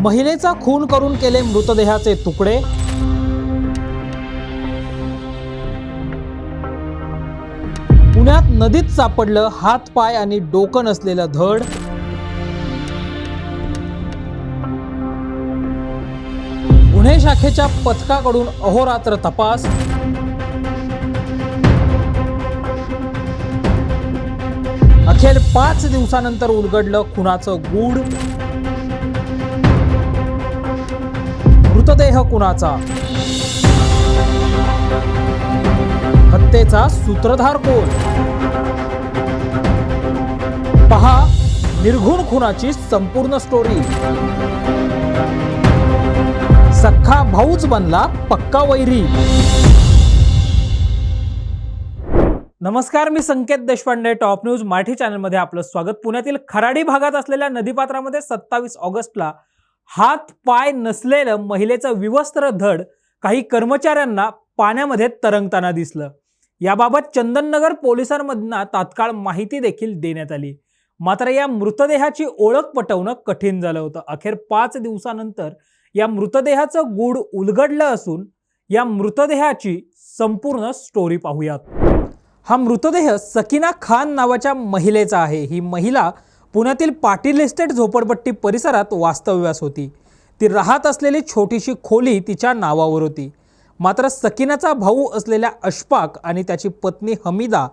महिलेचा खून करून केले मृतदेहाचे तुकडे. पुण्यात नदीत सापडलं हात पाय आणि डोकं नसलेलं धड. गुन्हे शाखेच्या पथकाकडून अहोरात्र तपास. अखेर पाच दिवसानंतर उलगडलं खुनाचं गूढ. मृतदेह कुणाचा? हत्येचा सूत्रधार कोण? पहा निर्घुण खुनाची संपूर्ण स्टोरी सख्खा भाऊच बनला पक्का वैरी. नमस्कार मी संकेत देशपांडे टॉप न्यूज मराठी चॅनलमध्ये आपलं स्वागत. पुण्यातील खराडी भागात असलेल्या नदीपात्रामध्ये सत्तावीस ऑगस्टला हात पाय नसलेलं महिलेचं विवस्त्र धड काही कर्मचाऱ्यांना पाण्यामध्ये तरंगताना दिसलं. याबाबत चंदननगर पोलिसांमधना तात्काळ माहिती देखील देण्यात आली. मात्र या मृतदेहाची ओळख पटवणं कठीण झालं होतं. अखेर पाच दिवसानंतर या मृतदेहाचं गूढ उलगडलं असून या मृतदेहाची संपूर्ण स्टोरी पाहूयात. हा मृतदेह सकिना खान नावाच्या महिलेचा आहे. ही महिला पुण्यातील पाटील इस्टेट झोपडपट्टी परिसरात वास्तव्यास होती. ती राहत असलेली छोटीशी खोली तिच्या नावावर होती. मात्र सकिनाचा भाऊ असलेल्या अशफाक आणि त्याची पत्नी हमीदा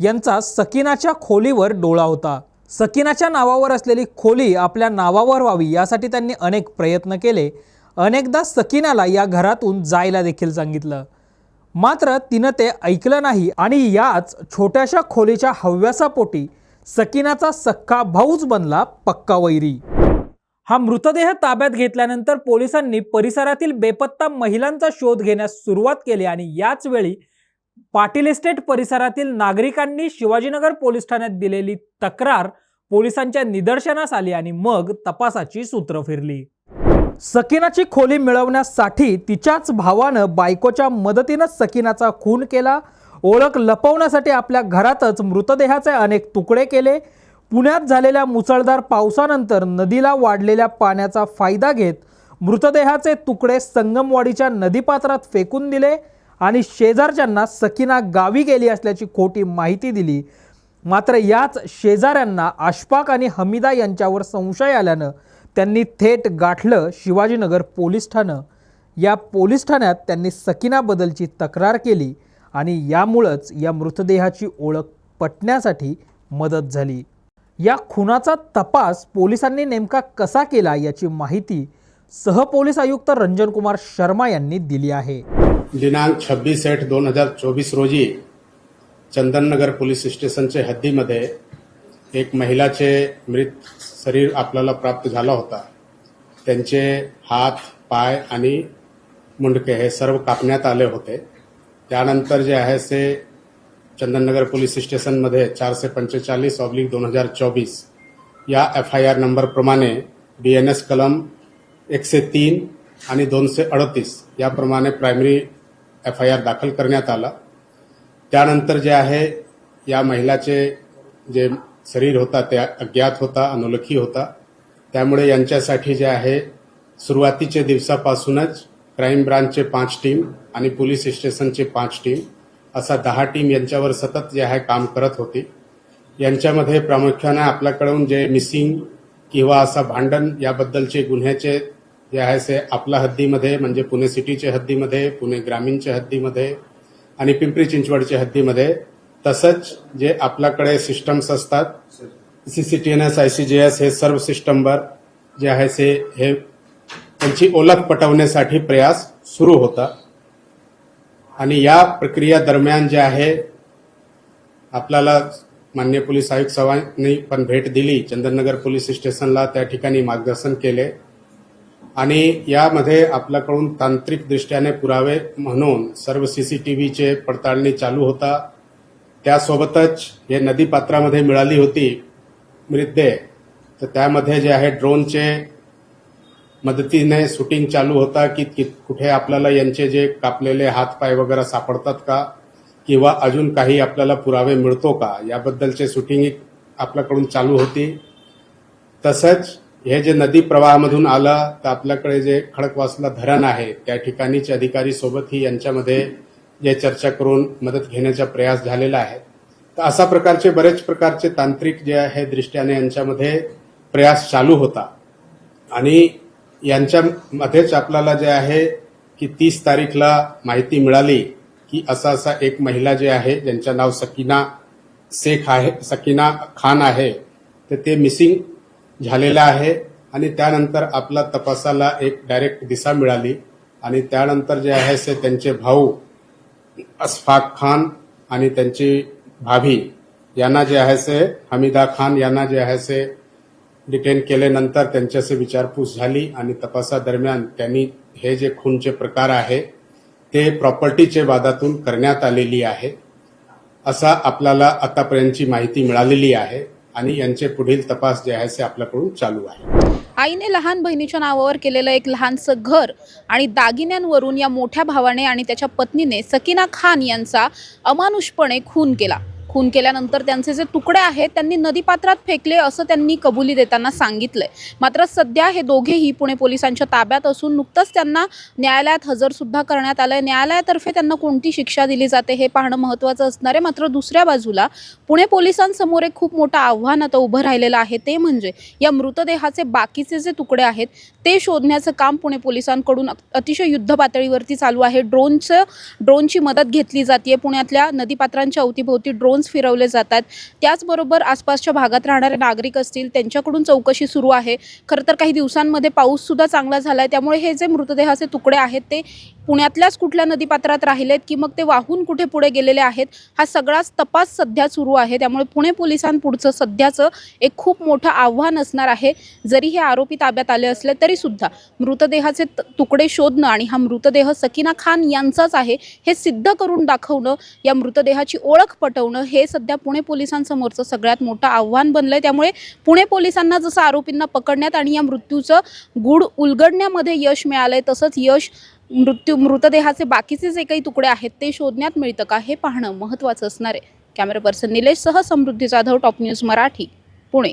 यांचा सकिनाच्या खोलीवर डोळा होता. सकिनाच्या नावावर असलेली खोली आपल्या नावावर व्हावी यासाठी त्यांनी अनेक प्रयत्न केले. अनेकदा सकिनाला या घरातून जायला देखील सांगितलं. मात्र तिनं ते ऐकलं नाही आणि याच छोट्याशा खोलीच्या हव्यासापोटी सकिनाचा सख्खा भाऊच बनला पक्का वैरी. हा मृतदेह ताब्यात घेतल्यानंतर पोलिसांनी परिसरातील बेपत्ता महिलांचा शोध घेण्यास सुरुवात केली आणि याच वेळी पाटील इस्टेट परिसरातील नागरिकांनी शिवाजीनगर पोलीस ठाण्यात दिलेली तक्रार पोलिसांच्या निदर्शनास आली आणि मग तपासाची सूत्र फिरली. सकिनाची खोली मिळवण्यासाठी तिच्याच भावानं बायकोच्या मदतीनं सकिनाचा खून केला ओळख लपवण्यासाठी आपल्या घरातच मृतदेहाचे अनेक तुकडे केले. पुण्यात झालेल्या मुसळधार पावसानंतर नदीला वाढलेल्या पाण्याचा फायदा घेत मृतदेहाचे तुकडे संगमवाडीच्या नदीपात्रात फेकून दिले आणि शेजारच्यांना सकिना गावी गेली असल्याची खोटी माहिती दिली. मात्र याच शेजाऱ्यांना आशफाक आणि हमीदा यांच्यावर संशय आल्यानं त्यांनी थेट गाठलं शिवाजीनगर पोलीस ठाणं. या पोलीस ठाण्यात त्यांनी सकीनाबद्दलची तक्रार केली. आणि यामुळंच या मृतदेहाची ओळख पटण्यासाठी मदत झाली. या खुनाचा तपास पोलिसांनी नेमका कसा केला याची माहिती सहपोलीस आयुक्त रंजन कुमार शर्मा यांनी दिली आहे. दिनांक छब्बीस आठ दोन हजार चोवीस रोजी चंदननगर पोलीस स्टेशनच्या हद्दीमध्ये एक महिलाचे मृत शरीर आपल्याला प्राप्त झाला होता. त्यांचे हात पाय आणि मुंडके हे सर्व कापण्यात आले होते. त्यानंतर जे आहे ते चंदननगर पोलीस स्टेशनमध्ये चारशे पंचेचाळीस ऑब्लिक दोन हजार चोवीस या एफ आय आर नंबरप्रमाणे बी एन एस कलम एकशे तीन आणि दोनशे अडतीस याप्रमाणे प्रायमरी एफ आय आर दाखल करण्यात आला. त्यानंतर जे आहे या महिलाचे जे शरीर होता ते अज्ञात होता अनोलखी होता. त्यामुळे यांच्यासाठी जे आहे सुरुवातीच्या दिवसापासूनच क्राईम ब्रांचचे पाच टीम आणि पोलीस स्टेशनचे पाच टीम असा दहा टीम यांच्यावर सतत जे आहे काम करत होती. यांच्यामध्ये प्रामुख्याने आपल्याकडून जे मिसिंग किंवा असा भांडण याबद्दलचे गुन्ह्याचे जे आहे ते आपल्या हद्दीमध्ये म्हणजे पुणे सिटीच्या हद्दीमध्ये पुणे ग्रामीणच्या हद्दीमध्ये आणि पिंपरी चिंचवडच्या हद्दीमध्ये तसंच जे आपल्याकडे सिस्टम्स असतात सीसीटीएनएस आयसीजीएस हे सर्व सिस्टमवर जे आहे ते हे त्यांची ओळख पटवण्यासाठी प्रयास सुरू होता. आणि या प्रक्रिया दरम्यान जे आहे आपल्याला मान्य पोलीस आयुक्त साहेबांनी पण भेट दिली. चंदननगर पोलीस स्टेशनला त्या ठिकाणी मार्गदर्शन केले. आणि यामध्ये आपल्याकडून तांत्रिक दृष्ट्याने पुरावे म्हणून सर्व सीसीटीव्हीचे पडताळणी चालू होता. त्यासोबतच हे नदीपात्रामध्ये मिळाली होती मृतदेह. तर त्यामध्ये जे आहे ड्रोनचे मदतीने शूटिंग चालू होता की की कुठे आपल्याला यांचे जे कापलेले हातपाय वगैरे सापडतात का? किंवा अजून काही आपल्याला पुरावे मिळतो का? याबद्दलचे शूटिंग आपल्याकडून चालू होती. तसंच हे जे नदी प्रवाहामधून आलं तर आपल्याकडे जे खडकवासला धरण आहे त्या ठिकाणीचे अधिकारी सोबतही यांच्यामध्ये जे चर्चा करून मदत घेण्याचा प्रयास झालेला आहे. तर अशा प्रकारचे बरेच प्रकारचे तांत्रिक जे आहे दृष्ट्याने यांच्यामध्ये प्रयास चालू होता. आणि यांच्यामध्येच आपल्याला जे आहे की तीस तारीखला माहिती मिळाली की असा असा एक महिला जे आहे ज्यांचं नाव सकीना शेख आहे सकीना खान आहे तर ते मिसिंग झालेलं आहे. आणि त्यानंतर आपला तपासाला एक डायरेक्ट दिशा मिळाली. आणि त्यानंतर जे आहे ते त्यांचे भाऊ असफाक खान आणि त्यांची भाभी यांना जे आहे से हमीदा खान यांना जे आहे से डिटेन केल्यानंतर त्यांच्याशी विचारपूस झाली आणि तपासादरम्यान त्यांनी हे जे खूनचे प्रकार आहे ते प्रॉपर्टीचे वादातून करण्यात आलेली आहे. असा आपल्याला आतापर्यंतची माहिती मिळालेली आहे आणि यांचे पुढील तपास जे आहे ते आपल्याकडून चालू आहे. आईने लहान बहिणीच्या नावावर केलेलं एक लहानसं घर आणि दागिन्यांवरून या मोठ्या भावाने आणि त्याच्या पत्नीने सकीना खान यांचा अमानुषपणे खून केला. खून केल्यानंतर त्यांचे जे तुकडे आहेत त्यांनी नदीपात्रात फेकले असं त्यांनी कबुली देताना सांगितलंय. मात्र सध्या हे दोघेही पुणे पोलिसांच्या ताब्यात असून नुकतंच त्यांना न्यायालयात हजर सुद्धा करण्यात आलंय. न्यायालयातर्फे त्यांना कोणती शिक्षा दिली जाते हे पाहणं महत्त्वाचं असणार आहे. मात्र दुसऱ्या बाजूला पुणे पोलिसांसमोर एक खूप मोठं आव्हान आता उभं राहिलेलं आहे. ते म्हणजे या मृतदेहाचे बाकीचे जे तुकडे आहेत ते शोधण्याचं काम पुणे पोलिसांकडून अतिशय युद्ध पातळीवरती चालू आहे. ड्रोनचं ड्रोनची मदत घेतली जाते पुण्यातल्या नदीपात्रांच्या अवतीभोवती फिरवले जातात. त्याचबरोबर आसपासच्या भागात राहणारे नागरिक असतील त्यांच्याकडून चौकशी सुरू आहे. खरं तर काही दिवसांमध्ये पाऊससुद्धा चांगला झाला आहे त्यामुळे हे जे मृतदेहाचे तुकडे आहेत ते पुण्यातल्याच कुठल्या नदीपात्रात राहिलेत की मग ते वाहून कुठे पुढे गेलेले आहेत हा सगळाच तपास सध्या सुरू आहे. त्यामुळे पुणे पोलिसांपुढचं सध्याचं एक खूप मोठं आव्हान असणार आहे. जरी हे आरोपी ताब्यात आले असले तरी सुद्धा मृतदेहाचे तुकडे शोधणं आणि हा मृतदेह सकीना खान यांचाच आहे हे सिद्ध करून दाखवणं या मृतदेहाची ओळख पटवणं हे सध्या पुणे पोलिसांसमोरचं सगळ्यात मोठं आव्हान बनलंय. त्यामुळे पुणे पोलिसांना जसं आरोपींना पकडण्यात आणि या मृत्यूचं गूढ उलगडण्यामध्ये यश मिळालंय तसंच यश मृत्यू मृतदेहाचे बाकीचे जे काही तुकडे आहेत ते शोधण्यात मिळतं का हे पाहणं महत्त्वाचं असणार आहे. कॅमेरा पर्सन निलेशसह समृद्धी जाधव टॉप न्यूज मराठी पुणे.